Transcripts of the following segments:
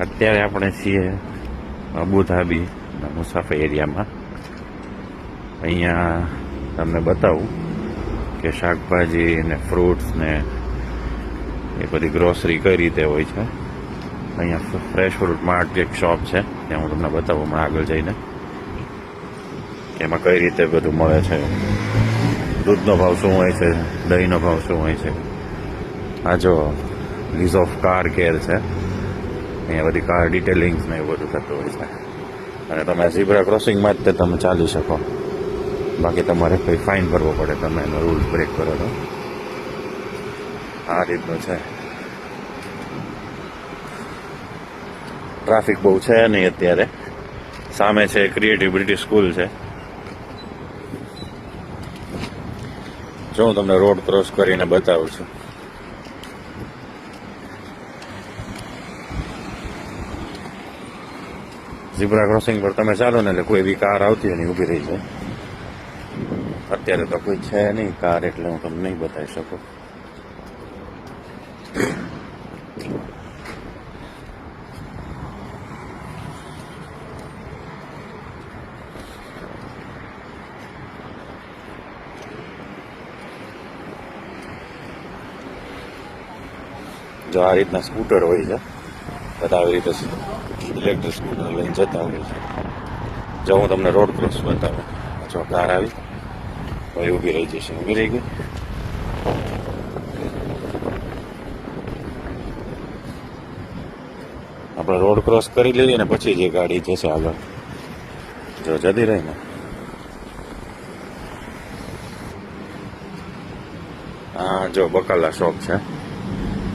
અત્યારે આપણે છીએ અબુધાબી, મુસાફર એરિયામાં. અહીંયા તમને બતાવું કે શાકભાજી ને ફ્રૂટ્સ ને એ બધી ગ્રોસરી કઈ રીતે હોય છે. અહીંયા ફ્રેશ ફ્રૂટ માર્ટ એક શોપ છે, ત્યાં હું તમને બતાવું હમણાં આગળ જઈને એમાં કઈ રીતે બધું મળે છે. દૂધનો ભાવ શું હોય છે, દહીંનો ભાવ શું હોય છે. આ જો લીઝ ઓફ કાર કેર છે. અહીંયા બધી કાર ડિટેલિંગ્સ ને એવું બધું થતું હોય છે. અને તમે ઝીબ્રા ક્રોસિંગમાં જ તે તમે ચાલી શકો. બાકી તમારે કંઈ ફાઇન ભરવો પડે, તમે એનો રૂલ બ્રેક કરો તો આ રીતનું છે. ટ્રાફિક બહુ છે નહીં અત્યારે. સામે છે ક્રિએટિવ બ્રિટિશ સ્કૂલ છે. જો હું તમને રોડ ક્રોસ કરીને બતાવું છું. ઝીબ્રા ક્રોસિંગ પર તમે ચાલો ને એટલે કોઈ બી કાર આવતી હોય ને ઈ ઊભી રહી જાય અત્યારે તો કોઈ છે નહીં કાર એટલે હું તમને નહીં બતાવી શકું જો આ રીતના સ્કૂટર હોય છે બધા આવી રીતે ઇલેક્ટ્રિક સ્કૂટર લઈને જતા હોય છે. જો હું તમને રોડ ક્રોસ બતાવું, જો કાર આવી ભાઈ ઊભી રહી જશે, ઊભી રહી ગઈ. આપણે રોડ ક્રોસ કરી લઈએ ને પછી જે ગાડી જશે આગળ. જો જતી રહી ને. હા જો બકાલા શોપ છે.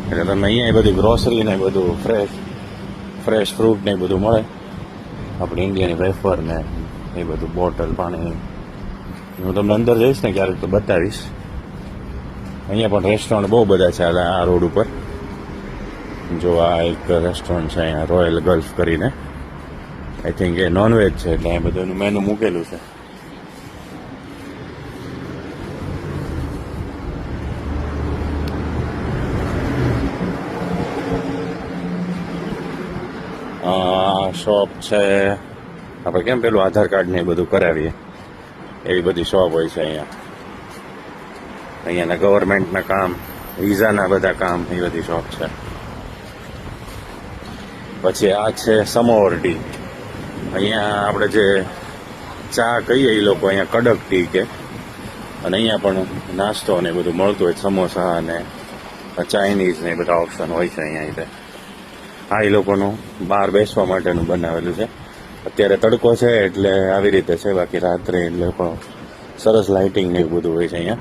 એટલે તમે અહીંયા બધી ગ્રોસરી ને બધું ફ્રેશ ફ્રેશ ફ્રૂટ ને એ બધું મળે. આપણે ઇન્ડિયાની વેફર ને એ બધું બોટલ પાણી. હું તમને અંદર જઈશ ને ક્યારેક તો બતાવીશ. અહીંયા પણ રેસ્ટોરન્ટ બહુ બધા છે આ રોડ ઉપર. જો આ એક રેસ્ટોરન્ટ છે અહીંયા રોયલ ગલ્ફ કરીને. આઈ થિંક એ નોનવેજ છે, એટલે અહીંયા બધું મેનુ મૂકેલું છે આ શોપ છે. આપણે કેમ પેલું આધાર કાર્ડ ને એ બધું કરાવીએ? એવી બધી શોપ હોય છે અહીંયા. અહીંયાના ગવર્મેન્ટના કામ વિઝાના બધા કામ, એ બધી શોપ છે. પછી આ છે સમોવર ટી અહીંયા આપણે જે ચા કહીએ એ લોકો અહીંયા કડક ટી કે. અને અહીંયા પણ નાસ્તો ને બધું મળતું હોય, સમોસા અને ચાઇનીઝ ને એ બધા ઓપ્શન હોય છે અહીંયા રીતે આ એ લોકોનું બહાર બેસવા માટેનું બનાવેલું છે. અત્યારે તડકો છે એટલે આવી રીતે છે, બાકી રાત્રે એ લોકો સરસ લાઇટિંગ ને એવું બધું હોય છે અહીંયા.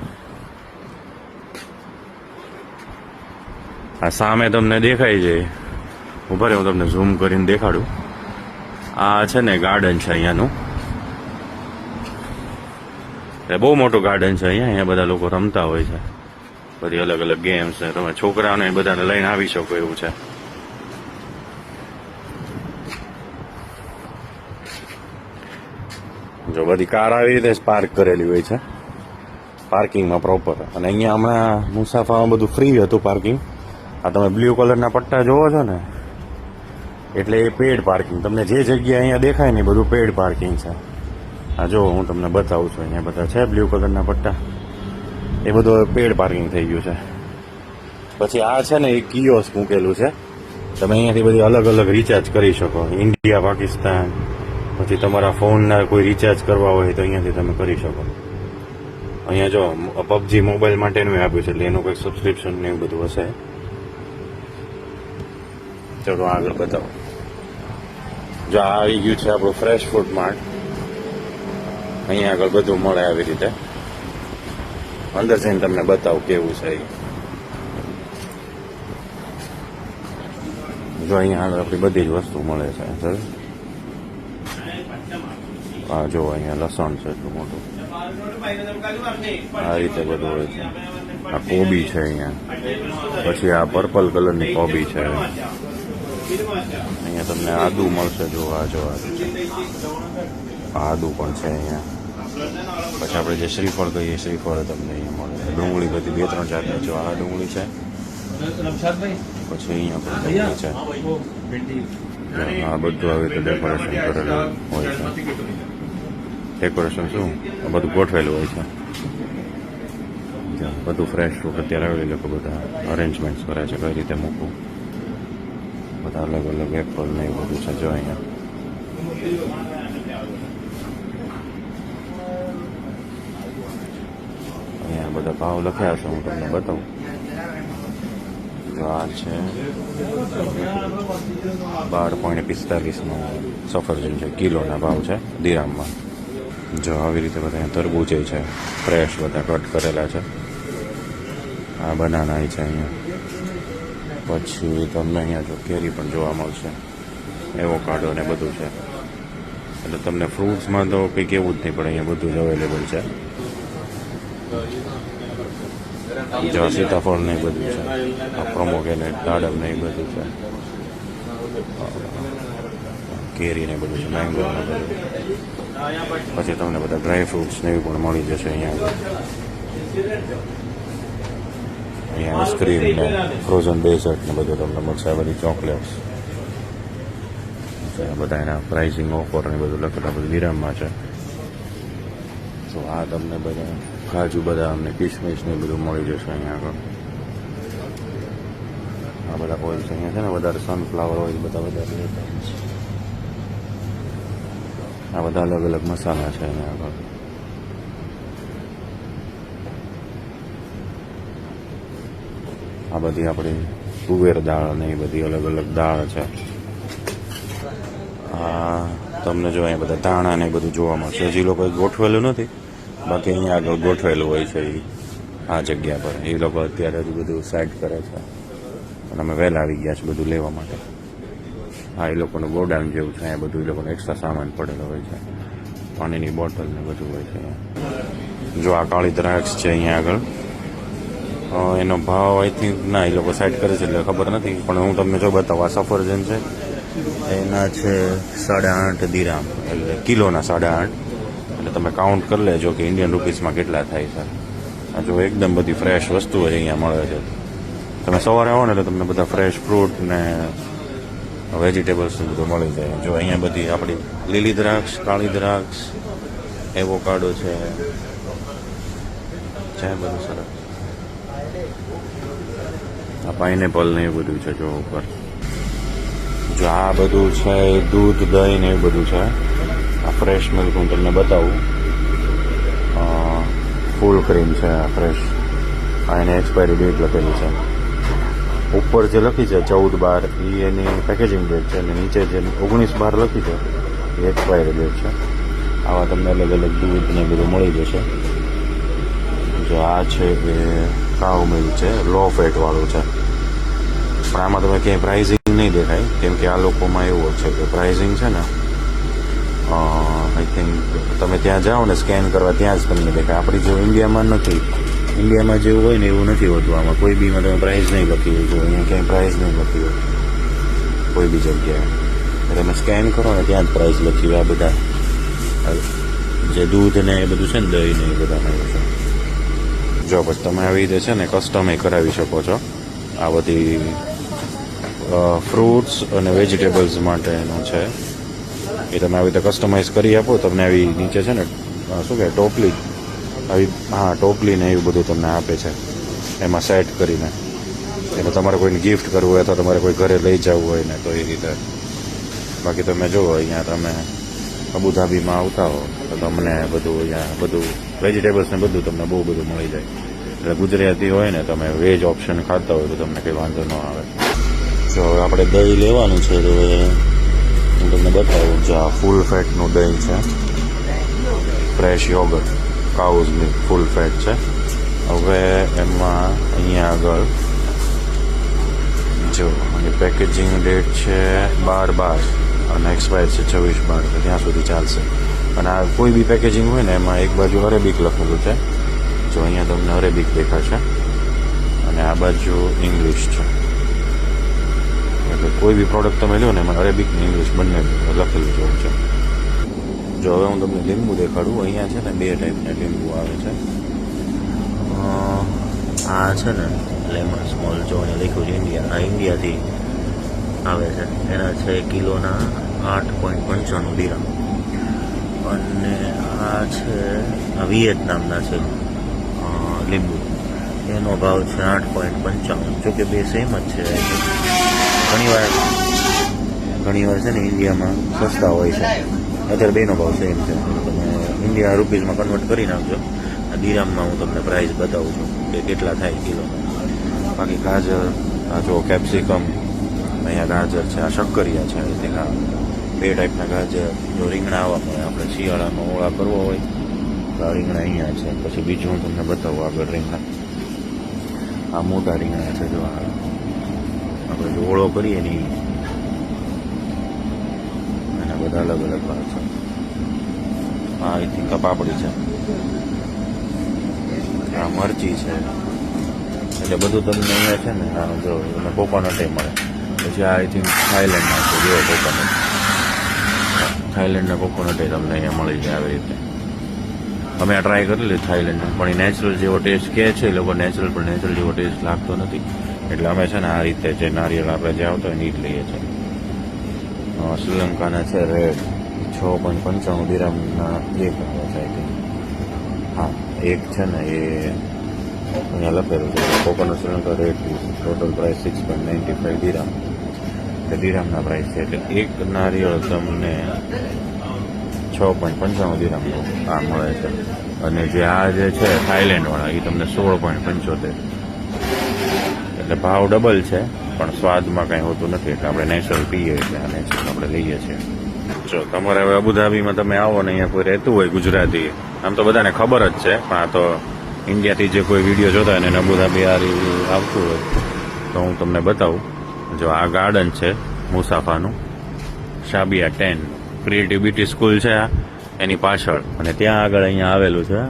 આ સામે તમને દેખાય છે. ઊભા હું તમને ઝૂમ કરીને દેખાડું. આ છે ને ગાર્ડન છે અહીંયાનું. એ બહુ મોટું ગાર્ડન છે અહીંયા અહીંયા બધા લોકો રમતા હોય છે. બધી અલગ અલગ ગેમ્સ છે. તમે છોકરાઓને બધાને લઈને આવી શકો એવું છે. જો બધી કાર આવી રીતે પાર્ક કરેલી હોય છે. પાર્કિંગમાં પ્રોપર અને અહીંયા હમણાં મુસાફામાં બધું ફ્રી હતું પાર્કિંગ આ તમે બ્લુ કલરના પટ્ટા જોવો છો ને, એટલે એ પેડ પાર્કિંગ તમને જે જગ્યા અહીંયા દેખાય ને બધું પેડ પાર્કિંગ છે. આ જો હું તમને બતાવું છું, અહીંયા બધા છે બ્લુ કલરના પટ્ટા. એ બધું પેડ પાર્કિંગ થઈ ગયું છે. પછી આ છે ને એ કિયોસ મૂકેલું છે. તમે અહીંયાથી બધી અલગ અલગ રિચાર્જ કરી શકો. ઇન્ડિયા પાકિસ્તાન પછી તમારા ફોનના કોઈ રિચાર્જ કરવા હોય તો અહીંયાથી તમે કરી શકો. અહીંયા જો, પબજી મોબાઈલ માટેનું આપ્યું છે, એટલે એનું કંઈક સબસ્ક્રિપ્શન ને એવું બધું હશે. ચલો આગળ બતાવો. જો આવી ગયું છે આપણું ફ્રેશ ફૂડ માર્ટ અહીંયા આગળ બધું મળે આવી રીતે. અંદર જઈને તમને બતાવું કેવું છે જો અહીંયા આગળ આપણી બધી જ વસ્તુ મળે છે. સર હા જો અહીંયા લસણ છે એટલું મોટું. આ રીતે બધું હોય છે. આ કોબી છે અહીંયા. પછી આ પર્પલ કલરની કોબી છે. અહીંયા તમને આદુ મળશે જો આ જો આદુ આ પણ છે અહીંયા. પછી આપણે જે શ્રીફળ કહીએ શ્રીફળ તમને અહીંયા મળે ડુંગળી બધી બે ત્રણ જાતની જો આ ડુંગળી છે. પછી અહીંયા પણ ડુંગળી છે. આ બધું આવી રીતે ડેકોરેશન કરેલું હોય છે. ડેકોરેશન શું? બધું ગોઠવેલું હોય છે. બધું ફ્રેશ ફ્રૂટ અત્યારે આવેલું લોકો બધા અરેન્જમેન્ટ્સ કરે છે, કઈ રીતે મૂકવું. બધા અલગ અલગ એપલ ને એવું બધું છે જો અહીંયા. અહીંયા બધા ભાવ લખ્યા છે, હું તમને બતાવું. જો આ છે. બાર પોઈન્ટ પિસ્તાલીસનો સફરજન છે, કિલોના ભાવ છે, દિરામમાં. જો આવી રીતે બધા અહીંયા તરબૂચે છે, ફ્રેશ બધા કટ કરેલા છે. આ બનાના છે અહીંયા. પછી તમને અહીંયા જો કેરી પણ જોવા મળશે. એવો કાઢો ને બધું છે. એટલે તમને ફ્રૂટ્સમાં તો કંઈક એવું જ નહીં, પણ અહીંયા બધું જ અવેલેબલ છે. જો સીતાફળ ને બધું છે. પ્રોમોગેનેટ દાડમ ને એ બધું છે. કેરી ને બધું છે મેંગો ને બધું. પછી તમને બધા ડ્રાય ફ્રૂટ્સ ને એવું પણ મળી જશે અહીંયા. અહીંયા આઈસ્ક્રીમ ને ફ્રોઝન ડેઝર્ટ ને બધું તમને મળશે. આ બધી ચોકલેટ્સ બધા એના પ્રાઇસિંગ ઓફર ને બધું લખેલા બધું વિરામમાં છે. તો આ તમને બધા કાજુ બદામ ને કિશમિશ ને બધું મળી જશે અહીંયા આગળ. આ બધા ઓઇલ્સ અહીંયા છે ને, વધારે સનફ્લાવર ઓઇલ બધા વધારે. આ બધા અલગ અલગ મસાલા છે અહીંયા આગળ આ બધી આપણી તુવેર દાળ ને એ બધી અલગ અલગ દાળ છે. આ તમને જો અહીંયા બધા ધાણા ને બધું જોવા મળશે. હજી લોકોએ ગોઠવેલું નથી. બાકી અહીંયા આગળ ગોઠવેલું હોય છે એ આ જગ્યા પર. એ લોકો અત્યારે હજુ બધું સેટ કરે છે. અને અમે વહેલા આવી ગયા છે બધું લેવા માટે. હા, એ લોકોનું ગોડાઉન જેવું છે અહીંયા બધું એ લોકોનો એક્સ્ટ્રા સામાન પડેલો હોય છે. પાણીની બોટલ ને બધું હોય છે. જો આ કાળી દ્રાક્ષ છે અહીંયા આગળ. એનો ભાવ આઈ થિંક ના, એ લોકો સાઈડ કરે છે એટલે ખબર નથી, પણ હું તમને જો બતાવું, આ સફરજન છે. એના છે સાડા આઠ દિરામ, એટલે કિલોના સાડા આઠ. એટલે તમે કાઉન્ટ કરી લેજો કે ઇન્ડિયન રૂપીસમાં કેટલા થાય છે. આ જો એકદમ બધી ફ્રેશ વસ્તુઓ જ અહીંયા મળે છે. તમે સવારે આવો ને એટલે તમને બધા ફ્રેશ ફ્રૂટ ને વેજીટેબલ્સ બધું મળી જાય. જો અહીંયા બધી આપણી લીલી દ્રાક્ષ, કાળી દ્રાક્ષ, એવોકાડો છે. છે બધું સરસ. આ પાઇનેપલ ને એ બધું છે જો ઉપર. જો આ બધું છે, દૂધ, દહીં ને એ બધું છે. આ ફ્રેશ મિલ્ક હું તમને બતાવું. ફૂલ ક્રીમ છે આ ફ્રેશ આ એને એક્સપાયરી ડેટ લખેલી છે. ઉપર જે લખી છે, ચૌદ બાર એ એની પેકેજિંગ ડેટ છે અને નીચે જે ઓગણીસ બાર લખી છે, એ એક્સપાયરી ડેટ છે. આવા તમને અલગ અલગ દૂધ ને બધું મળી જશે. જો આ છે એ કાવ મિલ્ક છે, લો ફેટ વાળું છે. પણ આમાં તમે ક્યાંય પ્રાઇઝિંગ નહીં દેખાય, કેમ કે આ લોકોમાં એવું છે કે પ્રાઇઝિંગ છે ને આઈ થિંક તમે ત્યાં જાઓ ને સ્કેન કરવા, ત્યાં જ તમને દેખાય. આપણી જો ઇન્ડિયામાં નથી. ઇન્ડિયામાં જેવું હોય ને એવું નથી હોતું આમાં. કોઈ બીમાં તમે પ્રાઇસ નહીં લખી હોય અહીંયા ક્યાંય પ્રાઇસ નહીં લખી હોય. કોઈ બી જગ્યાએ. તમે સ્કેન કરો ને ત્યાં જ પ્રાઇસ લખી હોય આ બધા. જે દૂધ ને એ બધું છે ને દહીં ને એ બધામાં જો પછી તમે આવી રીતે છે ને કસ્ટમે કરાવી શકો છો. આ બધી ફ્રૂટ્સ અને વેજીટેબલ્સ માટેનું છે. એ તમે આવી રીતે કસ્ટમાઇઝ કરી આપો, તમને આવી નીચે છે ને શું કહે ટોપલી આવી, હા ટોપલી ને એવું બધું તમને આપે છે. એમાં સેટ કરીને. એટલે તમારે કોઈને ગિફ્ટ કરવું હોય અથવા તમારે કોઈ ઘરે લઈ જવું હોય ને તો એ રીતે. બાકી તમે જુઓ, અહીંયા તમે અબુધાબીમાં આવતા હો, તો તમને બધું અહીંયા બધું વેજીટેબલ્સ ને બધું તમને બહુ બધું મળી જાય. એટલે ગુજરાતી હોય ને, તમે વેજ ઓપ્શન ખાતા હોય તો તમને કંઈ વાંધો ન આવે. જો હવે આપણે દહીં લેવાનું છે, તો હું તમને બતાવું, જો આ ફૂલ ફેટનું દહીં છે. Fresh yogurt cow's milk full fat છે. હવે એમાં અહીંયા આગળ જો, અને પેકેજિંગ ડેટ છે બાર બાર, અને એક્સપાયર છે છવ્વીસ બાર ત્યાં સુધી ચાલશે. અને આ કોઈ બી પેકેજિંગ હોય ને, એમાં એક બાજુ અરેબિક લખેલું છે. જો અહીંયા તમને અરેબિક દેખાશે. અને આ બાજુ ઇંગ્લિશ છે. એટલે કોઈ બી પ્રોડક્ટ તમે લો ને, એમાં અરેબિક ઇંગ્લિશ બંને લખેલું જોવું છે. જો હવે હું તમને લીંબુ દેખાડું, અહીંયા છે ને બે ટાઈપના લીંબુ આવે છે. આ છે ને લેમન સ્મોલ જો અહીંયા લખ્યું છે ઇન્ડિયા આ ઇન્ડિયાથી આવે છે. એના છે કિલોના આઠ પોઈન્ટ પંચાણું દીરામ અને આ છે, આ વિયેતનામના છે લીંબુ. એનો ભાવ છે આઠ પોઈન્ટ પંચાવન જોકે બે સેમ જ છે. ઘણીવાર ઘણીવાર છે ને ઇન્ડિયામાં સસ્તા હોય છે. અત્યારે બેનો ભાવ સેમ છે. તમે ઇન્ડિયા રૂપીઝમાં કન્વર્ટ કરી નાખજો. દિરામમાં હું તમને પ્રાઇસ બતાવું છું કે કેટલા થાય કિલો બાકી ગાજર, આ જો કેપ્સિકમ અહીંયા ગાજર છે, આ શક્કરિયા છે તેના બે ટાઈપના ગાજર. જો રીંગણા આવવા મળે આપણે શિયાળામાં ઓળા કરવો હોય આ રીંગણા અહીંયા છે. પછી બીજું હું તમને બતાવું આગળ રીંગણા. આ મોટા રીંગણા છે, જો આપણે જો ઓળો કરીએ ને બધા અલગ અલગ ભાવ છે. આ આઈ થિંક આ પાપડી છે. આ મરચી છે. એટલે બધું તમને અહીંયા છે ને આ જો, તમને કોકોનટ મળે. પછી આ થિંક થાઈલેન્ડના છે જો કોકોનટ. થાઈલેન્ડના કોકોનટ તમને અહીંયા મળી જાય આવી રીતે. અમે આ ટ્રાય કરેલી થાઈલેન્ડનું પણ એ નેચરલ જેવો ટેસ્ટ કહે છે, એ લોકો નેચરલ પણ નેચરલ જેવો ટેસ્ટ લાગતો નથી. એટલે અમે છે ને આ રીતે જે નારિયેળ આપણે જે આવતો હોય એની જ લઈએ છીએ. શ્રીલંકાના છે રેડ છ પોઈન્ટ પંચાણું દિરામના એક હા એક છે ને એ અહીંયા લખેલું છે coconut Sri Lanka red total price six point ninety five dirham એટલે દિરામના પ્રાઇસ છે એટલે એક નારિયેળ તમને છ પોઈન્ટ પંચાણું દિરામનું આ મળે છે અને જે આ જે છે થાઈલેન્ડવાળા એ તમને સોળ પોઈન્ટ પંચોતેર એટલે ભાવ ડબલ છે, પણ સ્વાદમાં કાંઈ હોતું નથી એટલે આપણે નેચરલ પીએ એટલે આ નેચરલ આપણે લઈએ છીએ. જો તમારે હવે અબુધાબીમાં તમે આવો ને અહીંયા કોઈ રહેતું હોય ગુજરાતી, આમ તો બધાને ખબર જ છે, પણ આ તો ઇન્ડિયાથી જે કોઈ વીડિયો જોતા હોય ને અબુધાબી આ આવતું હોય, તો હું તમને બતાવું. જો આ ગાર્ડન છે, મુસાફાનું, શાબિયા ટેન ક્રિએટિવિટી સ્કૂલ છે આ, એની પાછળ. અને ત્યાં આગળ અહીંયા આવેલું છે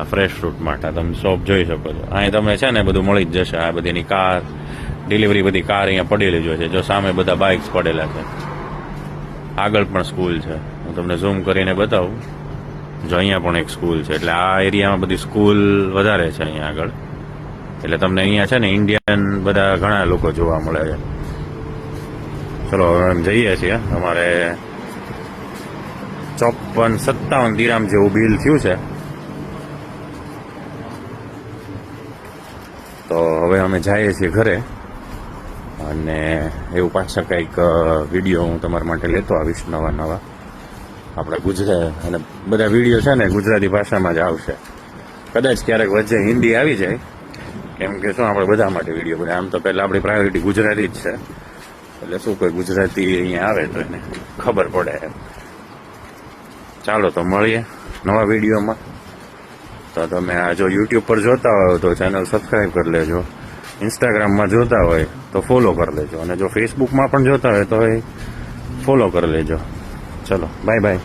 આ ફ્રેશ ફ્રૂટ માટે. તમે શોપ જોઈ શકો છો. અહીં તમને છે ને બધું મળી જ જશે. આ બધીની કાર ડિલિવરી બધી કાર અહીંયા પડેલી જ હોય છે. જો સામે બધા બાઇક્સ પડેલા છે. આગળ પણ સ્કૂલ છે. હું તમને ઝૂમ કરીને બતાવું. જો અહીંયા પણ એક સ્કૂલ છે. એટલે આ એરિયામાં બધી સ્કૂલ વધારે છે અહીંયા આગળ. એટલે તમને અહીંયા છે ને ઇન્ડિયન બધા ઘણા લોકો જોવા મળે છે. ચલો, હવે એમ જઈએ છીએ. અમારે ચોપન સત્તાવન દિરામ જેવું બિલ થયું છે તો હવે અમે જઈએ છીએ ઘરે. અને એવું પાછા કંઈક વીડિયો હું તમારા માટે લેતો આવીશ નવા નવા. આપણે ગુજરાત અને બધા વીડિયો છે ને ગુજરાતી ભાષામાં જ આવશે. કદાચ ક્યારેક વચ્ચે હિન્દી આવી જાય. કેમ કે શું આપણે બધા માટે વીડિયો બને આમ તો પહેલાં આપણી પ્રાયોરિટી ગુજરાતી જ છે. એટલે શું કોઈ ગુજરાતી અહીંયા આવે તો એને ખબર પડે એમ. ચાલો તો મળીએ નવા વિડીયોમાં તો તમે આ જો યુટ્યુબ પર જોતા હોય તો ચેનલ સબસ્ક્રાઈબ કરી લેજો. ઇન્સ્ટાગ્રામમાં જોતા હોય તો ફોલો કરી લેજો. અને જો ફેસબુકમાં પણ જોતા હોય તો એ ફોલો કરી લેજો. ચલો બાય બાય